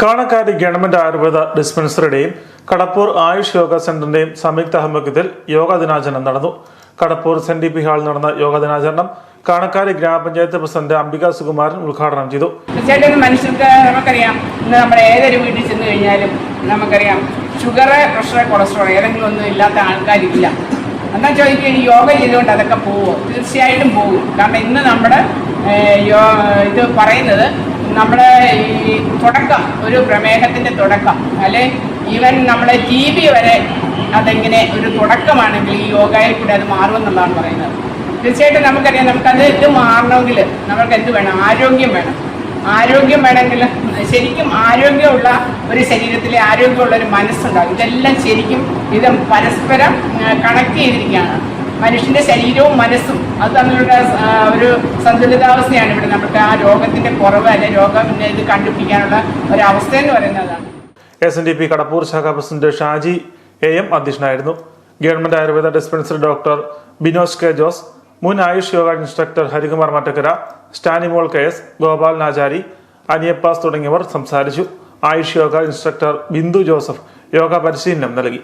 Kanakkari government Ayurveda ഡിസ്പെൻസറിയുടെയും കടപ്പൂർ ആയുഷ് യോഗ സെന്ററിന്റെയും സംയുക്ത ആഭിമുഖ്യത്തിൽ യോഗാ ദിനാചരണം നടന്നു. കടപ്പൂർ സെന്റ് ഡി പി ഹാളിൽ നടന്ന യോഗ ദിനാചരണം കാണക്കാരി ഗ്രാമപഞ്ചായത്ത് പ്രസിഡന്റ് അംബിക സുകുമാരൻ ഉദ്ഘാടനം ചെയ്തു. തീർച്ചയായിട്ടും മനുഷ്യർക്ക് നമുക്കറിയാം ഇന്ന് നമ്മുടെ ഏതൊരു വീട്ടിൽ ചെന്ന് കഴിഞ്ഞാലും നമുക്കറിയാം ഷുഗർ പ്രഷർ കൊളസ്ട്രോൾ ഏതെങ്കിലും ഒന്നും ഇല്ലാത്ത ആൾക്കാരില്ല. എന്നാൽ ചോദിക്കുക യോഗ ചെയ്തുകൊണ്ട് അതൊക്കെ പോവുമോ തീർച്ചയായിട്ടും പോകും കാരണം ഇന്ന് നമ്മുടെ ഇത് പറയുന്നത് നമ്മുടെ ഈ തുടക്കം ഒരു പ്രമേഹത്തിന്റെ തുടക്കം അല്ലെ? ഈവൻ നമ്മുടെ ടി ബി വരെ അതെങ്ങനെ ഒരു തുടക്കമാണെങ്കിൽ ഈ യോഗയിൽ കൂടെ അത് മാറുമെന്നുള്ളതാണ് പറയുന്നത്. തീർച്ചയായിട്ടും നമുക്കറിയാം നമുക്കത് ഇത് മാറണമെങ്കിൽ നമുക്ക് എന്ത് വേണം? ആരോഗ്യം വേണം. ആരോഗ്യം വേണമെങ്കിൽ ശരിക്കും ആരോഗ്യമുള്ള ഒരു ശരീരത്തിലെ ആരോഗ്യമുള്ള ഒരു മനസ്സുണ്ടാകും. ഇതെല്ലാം ശരിക്കും ഇത് പരസ്പരം കണക്ട് ചെയ്തിരിക്കുകയാണ്. മനുഷ്യന്റെ ശരീരവും മനസ്സും അത് തമ്മിലുള്ള ഒരു സന്തുലിതാവസ്ഥയാണ് ഇവിടെ നമുക്ക് ആ രോഗത്തിന്റെ കുറവ് അല്ലെ രോഗം ഇത് കണ്ടുപിടിക്കാനുള്ള ഒരു അവസ്ഥ എന്ന് പറയുന്നതാണ് S N D P Kadappoor ശാഖാ പ്രസിഡന്റ് ഷാജി എ എം അധ്യക്ഷനായിരുന്നു. Government Ayurveda dispensary doctor Binos K Jose മുൻ Ayush yoga instructor Harikumar Mattakkara Stanimol K S Gopal നാചാരി അനിയപ്പാസ് തുടങ്ങിയവർ സംസാരിച്ചു. ആയുഷ് യോഗ ഇൻസ്ട്രക്ടർ ബിന്ദു ജോസഫ് യോഗ പരിശീലനം നൽകി.